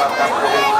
তাদেরকে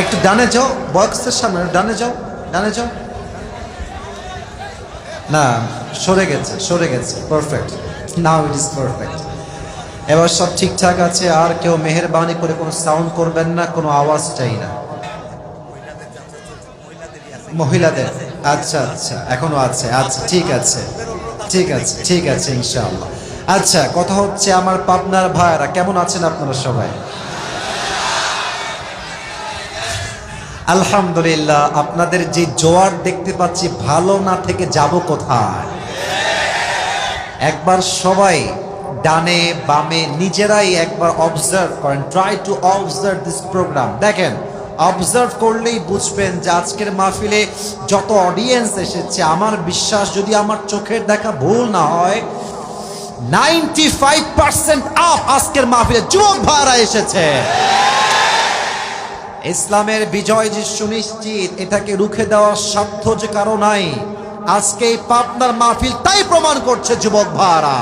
একটু ডানে যাও, বক্সের সামনে, ডানে যাও ডানে যাও। না, সরে গেছে সরে গেছে perfect now it is perfect এবার সব ঠিকঠাক আছে, আর কেউ মেহেরবানি করে কোনো সাউন্ড করবেন না, কোনো আওয়াজ চাই না। মহিলাদের আচ্ছা আচ্ছা এখনও আছে আচ্ছা ঠিক আছে ঠিক আছে ঠিক আছে, ইনশাআল্লাহ। আচ্ছা কথা হচ্ছে আমার পাবনার ভাইরা কেমন আছেন আপনারা সবাই? আলহামদুলিল্লাহ, আপনাদের যে জোয়ার দেখতে পাচ্ছি, ভালো না থেকে যাব কোথায়? একবার সবাই ডানে বামে নিজেরাই একবার অবজার্ভ করেন। Try to observe this program দেখেন অবজার্ভ করলেই বুঝবেন যে আজকের মাহফিলে যত অডিয়েন্স এসেছে, আমার বিশ্বাস যদি আমার চোখের দেখা ভুল না হয় নাইনটি ফাইভ পার্সেন্ট আপ আজকের মাহফিলে যুবক ভাড়া এসেছে। ইসলামের বিজয় যে সুনিশ্চিত এটাকে রুখে দেওয়ার সাধ্য যে কারও নাই। আজকে এই পাবনার মাহফিল তাই প্রমাণ করছে যুবক ভাড়া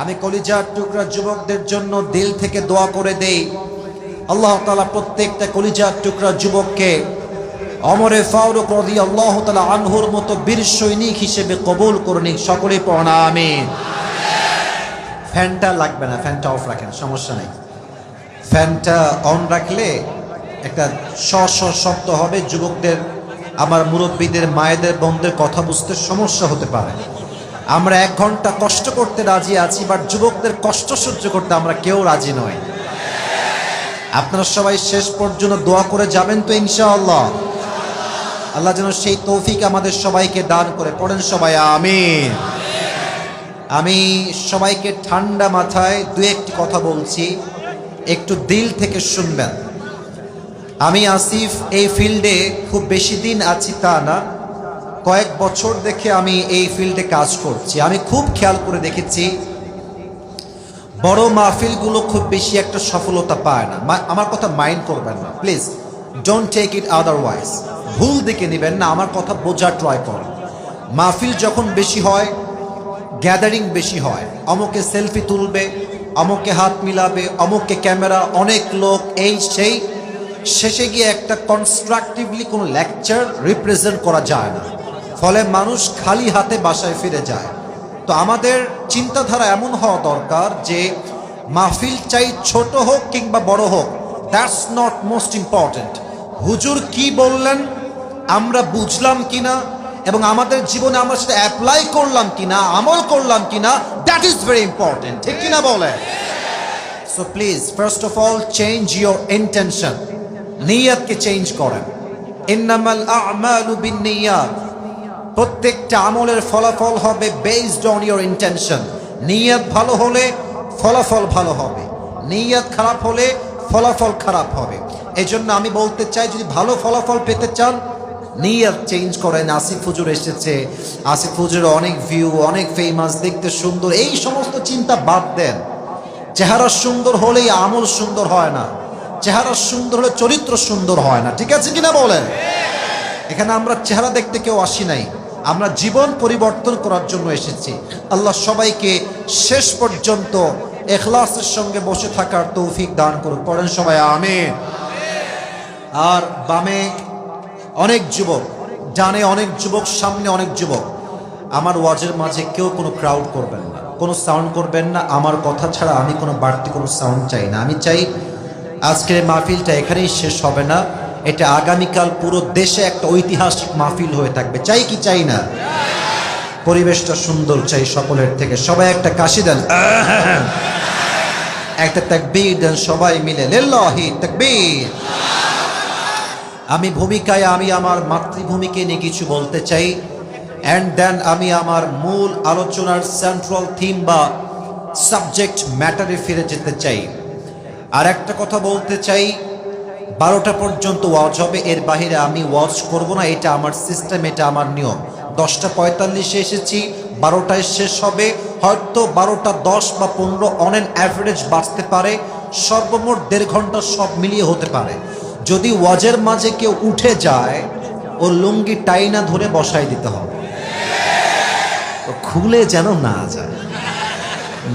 আমি কলিজার টুকরা যুবকদের জন্য দিল থেকে দোয়া করে দেই। আল্লাহ তালা প্রত্যেকটা কলিজার টুকরা যুবককে অমরে ফাউরুক রদি আল্লাহ তালা আনহুর মতো বীর সৈনিক হিসেবে কবুল করে নিক সকলে পড়া আমিন। ফ্যানটা লাগবে না, ফ্যানটা অফ রাখেন, সমস্যা নেই। ফ্যানটা অন রাখলে একটা স শব্দ হবে, যুবকদের, আমার মুরব্বীদের, মায়েদের, বোনদের কথা বুঝতে সমস্যা হতে পারে। আমরা এক ঘণ্টা কষ্ট করতে রাজি আছি বাট যুবকদের কষ্ট সহ্য করতে আমরা কেউ রাজি নই। আপনারা সবাই শেষ পর্যন্ত দোয়া করে যাবেন তো ইনশাআল্লাহ। আল্লাহ যেন সেই তৌফিক আমাদের সবাইকে দান করে। পড়েন সবাই, আমিন। আমি সবাইকে ঠান্ডা মাথায় দু একটি কথা বলছি। একটু দিল থেকে শুনবেন। আমি আসিফ, এই ফিল্ডে খুব বেশি দিন আছি তা না। কয়েক বছর দেখে আমি এই ফিল্ডে কাজ করছি। আমি খুব খেয়াল করে দেখেছি, বড় মাহফিলগুলো খুব বেশি একটা সফলতা পায় না। আমার কথা মাইন্ড করবেন না। Please don't take it otherwise ভুল দিকে নেবেন না, আমার কথা বোঝা ট্রাই করুন। মাহফিল যখন বেশি হয় গ্যাদারিং বেশি হয়, অমুকে সেলফি তুলবে অমুকে হাত মিলাবে, অমুকে ক্যামেরা, অনেক লোক এই সেই। শেষে গিয়ে একটা কনস্ট্রাকটিভলি কোনো লেকচার রিপ্রেজেন্ট করা যায় না। ফলে মানুষ খালি হাতে বাসায় ফিরে যায়। তো আমাদের চিন্তাধারা এমন হওয়া দরকার যে মাহফিল চাই ছোট হোক কিংবা বড় হোক দ্যাটস নট মোস্ট ইম্পর্ট্যান্ট হুজুর কি বললেন? আমরা বুঝলাম কিনা? এবং আমাদের জীবনে আমরা সেটা অ্যাপ্লাই করলাম কিনা, আমল করলাম কিনা দ্যাট ইজ ভেরি ইম্পর্টেন্ট ঠিক কিনা বলে so please first of all change your intention নিয়তকে change করেন। ইন্নামাল আমালু বিন্নিয়াত। প্রত্যেকটা আমলের ফলাফল হবে বেসড অন ইয়োর ইন্টেনশন নিয়ত ভালো হলে ফলাফল ভালো হবে। নিয়ত খারাপ হলে ফলাফল খারাপ হবে। এই জন্য আমি বলতে চাই, যদি ভালো ফলাফল পেতে চান নিয়ত চেঞ্জ করেন, আসিফ হুজুর এসেছে। আসিফ হুজুর অনেক ভিউ অনেক ফেমাস দেখতে সুন্দর। এই সমস্ত চিন্তা বাদ দেন। চেহারা সুন্দর হলেই আমল সুন্দর হয় না। চেহারা সুন্দর হলে চরিত্র সুন্দর হয় না। ঠিক আছে কিনা বলেন? এখানে আমরা চেহারা দেখতে কেউ আসি নাই। আমরা জীবন পরিবর্তন করার জন্য এসেছি। আল্লাহ সবাইকে শেষ পর্যন্ত এখলাসের সঙ্গে বসে থাকার তৌফিক দান করুন। পড়েন সবাই, আমিন। আর বামে অনেক যুবক, ডানে অনেক যুবক, সামনে অনেক যুবক। আমার ওয়াজের মাঝে কেউ কোনো ক্রাউড করবেন না। কোনো সাউন্ড করবেন না। আমার কথা ছাড়া আমি কোনো বাড়তি কোনো সাউন্ড চাই না। আমি চাই আজকের মাহফিলটা এখানেই শেষ হবে না। এটা আগামীকাল পুরো দেশে একটা ঐতিহাসিক মাহফিল হয়ে থাকবে। চাই কি চাই না? পরিবেশটা সুন্দর চাই সকলের থেকে। সবাই একটা কাশি দেন। একটা তাকবীর দেন সবাই মিলে। লিল্লাহি তাকবীর। আমি ভূমিকায় আমি আমার মাতৃভূমিকে নিয়ে কিছু বলতে চাই। অ্যান্ড দেন আমি আমার মূল আলোচনার সেন্ট্রাল থিম বা সাবজেক্ট ম্যাটারে ফিরে যেতে চাই। আর একটা কথা বলতে চাই, বারোটা পর্যন্ত ওয়াচ হবে, এর বাইরে আমি ওয়াচ করব না, এটা আমার সিস্টেম এটা আমার নিয়ম। দশটা পঁয়তাল্লিশে এসেছি, বারোটায় শেষ হবে, হয়তো বারোটা দশ বা পনেরো অন অ্যান অ্যাভারেজ বাঁচতে পারে, সর্বমোট দেড় ঘণ্টা সব মিলিয়ে হতে পারে। যদি ওয়াজের মাঝে কেউ উঠে যায় ও লুঙ্গি টাইনা ধরে বসাই দিতে হবে। খুলে যেন না যায়।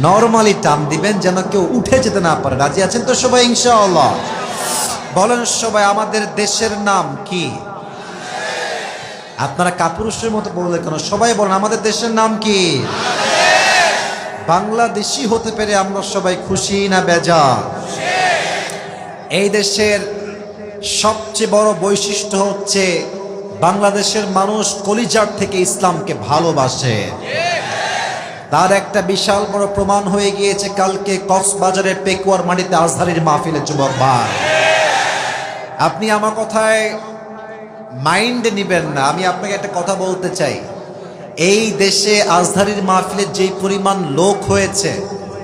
নর্মালি টান দিবেন যেন কেউ উঠে যেতে না পারে। রাজি আছেন তো সবাই, ইনশাআল্লাহ? বলেন সবাই, আমাদের দেশের নাম কি? আপনারা কাপুরুষের মতো বললে কেন? সবাই বলেন, আমাদের দেশের নাম কি? বাংলাদেশি হতে পেরে আমরা সবাই খুশি না বেজা এই দেশের সবচেয়ে বড় বৈশিষ্ট্য হচ্ছে বাংলাদেশের মানুষ কলিজার থেকে ইসলামকে ভালোবাসে। তার একটা বিশাল বড় প্রমাণ হয়ে গিয়েছে কালকে কক্সবাজারের পেকুয়ার মাটিতে আজধারির মাহফিলের যুবক ভাই। আপনি আমার কথায় মাইন্ড নিবেন না, আমি আপনাকে একটা কথা বলতে চাই। এই দেশে আজধারির মাহফিলের যেই পরিমাণ লোক হয়েছে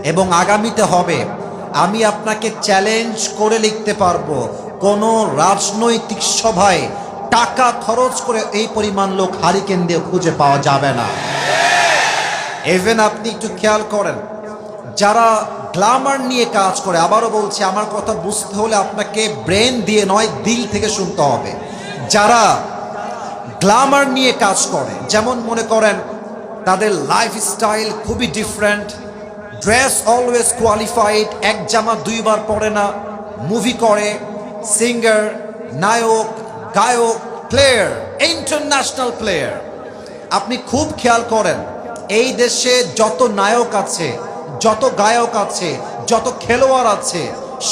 এবং আগামীতে হবে, আমি আপনাকে চ্যালেঞ্জ করে লিখতে পারব। কোনো রাজনৈতিক সভায় টাকা খরচ করে এই পরিমাণ লোক হারিকেন দিয়ে খুঁজে পাওয়া যাবে না। ইভেন আপনি একটু খেয়াল করেন, যারা গ্লামার নিয়ে কাজ করে, আবারও বলছি, আমার কথা বুঝতে হলে আপনাকে ব্রেন দিয়ে নয়, দিল থেকে শুনতে হবে। যারা গ্লামার নিয়ে কাজ করে, যেমন মনে করেন, তাদের লাইফ স্টাইল খুবই ডিফারেন্ট ড্রেস অলওয়েজ কোয়ালিফাইড এক জামা দুইবার পরে না মুভি করে সিঙ্গার নায়ক, গায়ক প্লেয়ার ইন্টারন্যাশনাল প্লেয়ার আপনি খুব খেয়াল করেন, এই দেশে যত নায়ক আছে, যত গায়ক আছে, যত খেলোয়াড় আছে,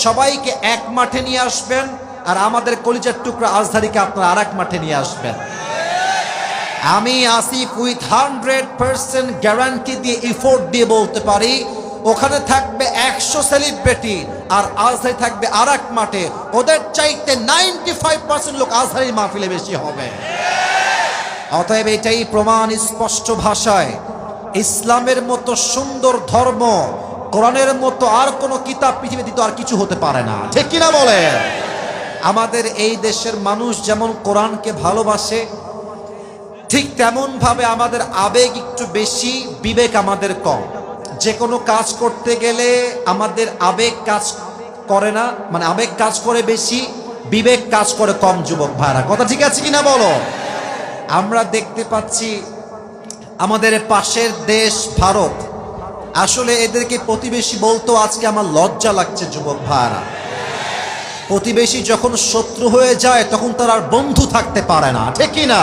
সবাইকে এক মাঠে নিয়ে আসবেন আর আমাদের কলিজার টুকরা আজধারীকে আপনারা আর এক মাঠে নিয়ে আসবেন। আমি Asif with hundred percent guarantee দিয়ে ইফোর্ট দিয়ে বলতে পারি ওখানে থাকবে একশো সেলিব্রিটি আর আজহারি থাকবে আর এক মাঠে। ওদের চাইতে নাইনটি ফাইভ পার্সেন্ট লোক আজহারির মাহফিলে বেশি হবে। অতএব এটাই প্রমাণ স্পষ্ট ভাষায়। ইসলামের মতো সুন্দর ধর্ম, কোরআনের মতো আর কোনো কিতাব পৃথিবীতে তো আর কিছু হতে পারে না। ঠিক কিনা বলে আমাদের এই দেশের মানুষ যেমন কোরআনকে ভালোবাসে, ঠিক তেমন ভাবে আমাদের আবেগ একটু বেশি, বিবেক আমাদের কম। যে কোনো কাজ করতে গেলে আমাদের আবেগ কাজ করে না মানে আবেগ কাজ করে বেশি, বিবেক কাজ করে কম যুবক ভাড়া কথা ঠিক আছে কিনা বলো? আমরা দেখতে পাচ্ছি আমাদের পাশের দেশ ভারত। আসলে এদেরকে প্রতিবেশী বলতো আজকে আমার লজ্জা লাগছে যুবক ভাড়া প্রতিবেশী যখন শত্রু হয়ে যায়, তখন তার আর বন্ধু থাকতে পারে না, ঠিক না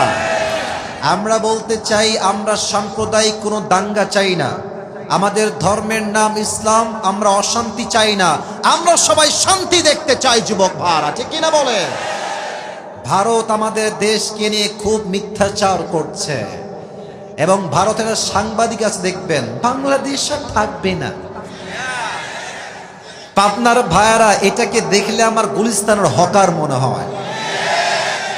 আমরা বলতে চাই, আমরা সাম্প্রদায়িক কোনো দাঙ্গা চাই না। আমাদের ধর্মের নাম ইসলাম, আমরা অশান্তি চাই না। আমরা সবাই শান্তি দেখতে চাই, যুবক ভাড়া ঠিক কিনা বলে? ভারত আমাদের দেশকে নিয়ে খুব মিথ্যাচার করছে। এবং ভারতের সাংবাদিক আছে, দেখবেন, বাংলাদেশ থাকবে না। পাবনার ভাইয়ারা এটাকে দেখলে আমার গুলিস্তানের হকার মনে হয়।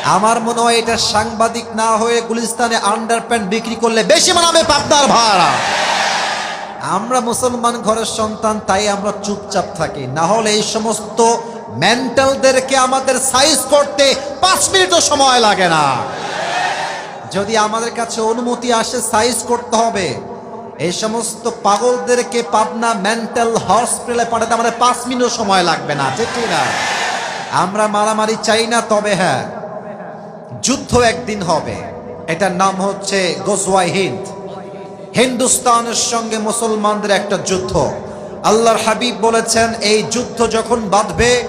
আমার মনে হয় এটা সাংবাদিক না হয়ে গুলিস্তানে আন্ডার প্যান্ট বিক্রি করলে বেশি মানাবে পাবনার ভাইয়ারা আমরা মুসলমান ঘরের সন্তান, তাই আমরা চুপচাপ থাকি। না হলে এই সমস্ত মেন্টালদেরকে আমাদের সাইজ করতে পাঁচ মিনিটও সময় লাগে না। যদি আমাদের কাছে অনুমতি আসে, সাইজ করতে হবে। এই সমস্ত পাগলদেরকে পাবনা মেন্টাল হসপিটালে পাঠাতে আমাদের পাঁচ মিনিট সময় লাগবে না, ঠিক না? আমরা মারামারি চাই না, তবে হ্যাঁ যুদ্ধ একদিন হবে। এটার নাম হচ্ছে গোসওয়াই হিন্দ। হিন্দুস্তানের সঙ্গে মুসলমানদের একটা যুদ্ধ। আল্লাহর হাবিব বলেছেন, এই যুদ্ধ যখন বাঁধবে,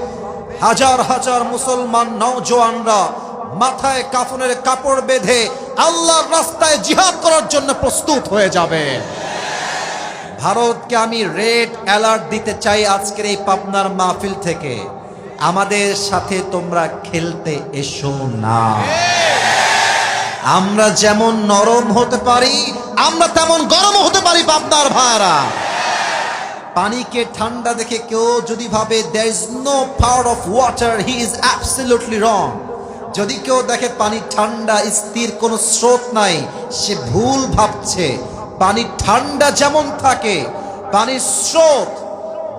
হাজার হাজার মুসলমান নওজোয়ানরা মাথায় কাফনের কাপড় বেঁধে আল্লাহর রাস্তায় জিহাদ করার জন্য প্রস্তুত হয়ে যাবে। ভারতকে আমি রেড অ্যালার্ট দিতে চাই আজকের এই পাবনার মাহফিল থেকে। আমাদের সাথে তোমরা খেলতে এসো না। আমরা যেমন নরম হতে পারি আমরা তেমন গরম হতে পারি পাবনার ভাড়া পানিকে ঠান্ডা দেখে কেউ যদি ভাবে there is no power of water he is wrong যদি কেউ দেখে, পানি ঠান্ডা, স্থির, কোনো স্রোত নাই, সে ভুল ভাবছে। পানি ঠান্ডা যেমন থাকে, পানির স্রোত,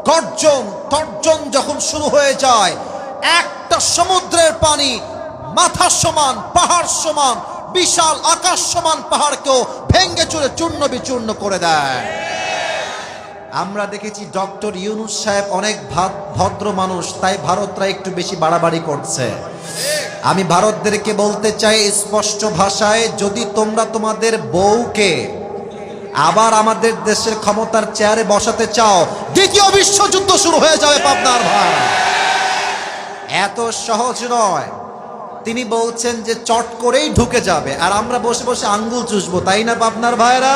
গর্জন, তর্জন যখন শুরু হয়ে যায়, একটা সমুদ্রের পানি মাথার সমান, পাহাড় সমান বিশাল আকাশ সমান পাহাড়কেও ভেঙ্গে চুরে চূর্ণ বিচূর্ণ করে দেয়। আমরা দেখেছি ডক্টর ইউনুস সাহেব অনেক ভদ্র মানুষ, তাই ভারতরা একটু বেশি বাড়াবাড়ি করছে। আমি ভারতদেরকে বলতে চাই স্পষ্ট ভাষায়, যদি তোমরা তোমাদের বউকে আবার আমাদের দেশের ক্ষমতার চেয়ারে বসাতে চাও, দ্বিতীয় বিশ্বযুদ্ধ শুরু হয়ে যাবে পাবনার ভাই। এত সহজ নয়। তিনি বলছেন যে চট করেই ঢুকে যাবে। আর আমরা বসে বসে আঙ্গুল চুষবো, তাই না পাবনার ভাইরা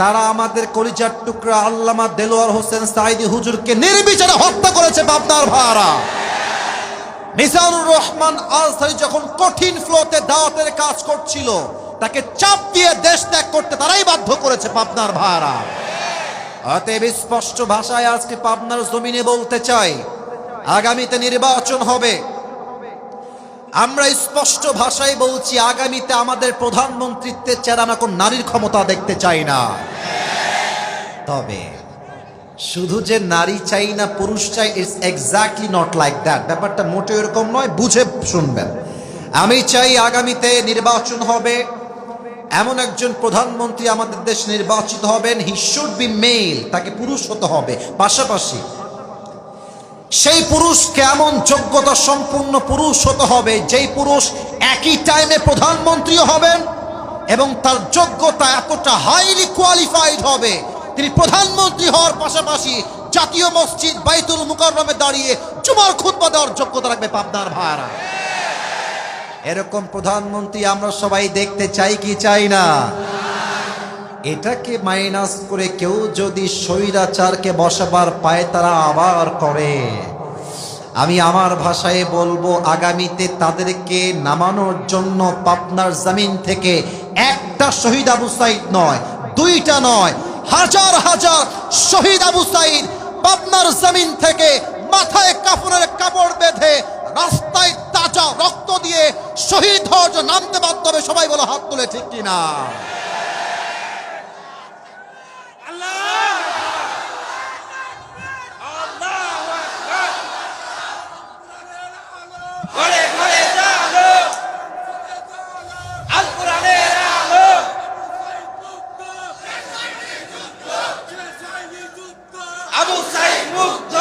তারা আমাদের কলিজার টুকরা আল্লামা দেলোয়ার হোসেন সাইদি হুজুরকে নির্বিচারে হত্যা করেছে পাবনার ভাড়া মিজানুর রহমান আলসারি যখন কঠিন ফ্লোতে দাওয়াতের কাজ করছিল, তাকে চাপ দিয়ে দেশ ত্যাগ করতে তারাই বাধ্য করেছে পাবনার ভাড়া অতএব স্পষ্ট ভাষায় আজকে পাবনার জমিনে বলতে চাই, আগামীতে নির্বাচন হবে। আমরা স্পষ্ট ভাষায় বলছি, আগামীতে আমাদের প্রধানমন্ত্রীত্বের চেহারা আমরা কোন নারীর ক্ষমতা দেখতে চাই না। তবে শুধু যে নারী চাই না, পুরুষ চাই it's exactly not like that ব্যাপারটা মোটে এরকম নয়, বুঝে শুনবেন। আমি চাই আগামীতে নির্বাচন হবে। এমন একজন প্রধানমন্ত্রী আমাদের দেশ নির্বাচিত হবেন হি শুড বি মেল তাকে পুরুষ হতে হবে। পাশাপাশি সেই পুরুষ কেমন যোগ্যতা সম্পূর্ণ পুরুষ হতে হবে, যেই পুরুষ একই টাইমে প্রধানমন্ত্রীও হবেন এবং তার যোগ্যতা এতটা হাইলি কোয়ালিফাইড হবে। তিনি প্রধানমন্ত্রী হওয়ার পাশাপাশি জাতীয় মসজিদ বাইতুল মুকাররমে দাঁড়িয়ে জুমার খুতবা দেওয়ার যোগ্যতা রাখবে পাবনার ভাড়া এরকম প্রধানমন্ত্রী আমরা সবাই দেখতে চাই কি চাই না? এটাকে মাইনাস করে কেউ যদি স্বৈরাচারকে বসাবার পায়, তারা আবার করে। আমি আমার ভাষায় বলব, আগামীতে তাদেরকে নামানোর জন্য পাবনার জমিন থেকে একটা শহীদ আবু সাইদ নয়, দুইটা নয়, হাজার হাজার শহীদ আবু সাইদ পাবনার জমিন থেকে মাথায় কাপড়ের কাপড় বেঁধে রাস্তায় তাজা রক্ত দিয়ে শহীদ হওয়ার নামতে বাধ্য হবে। সবাই বলে, হাত তুলে ঠিক কিনা ঘরে ঘরে জালো আল কোরআনের আলো আবু সাইদ মুক্ত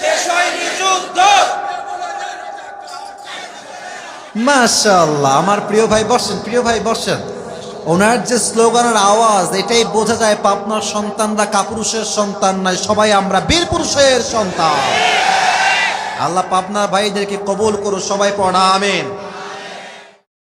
শেষ হয়নি যুদ্ধ মাশাল্লাহ আমার প্রিয় ভাই বসেন, প্রিয় ভাই বসেন। ওনার যে স্লোগানের আওয়াজ, এটাই বোঝা যায় পাপনার সন্তানরা কাপুরুষের সন্তান নয়, সবাই আমরা বীর পুরুষের সন্তান। আল্লাহ পাবনা ভাইদেরকে কবুল করো সবাই পড়া, আমেন।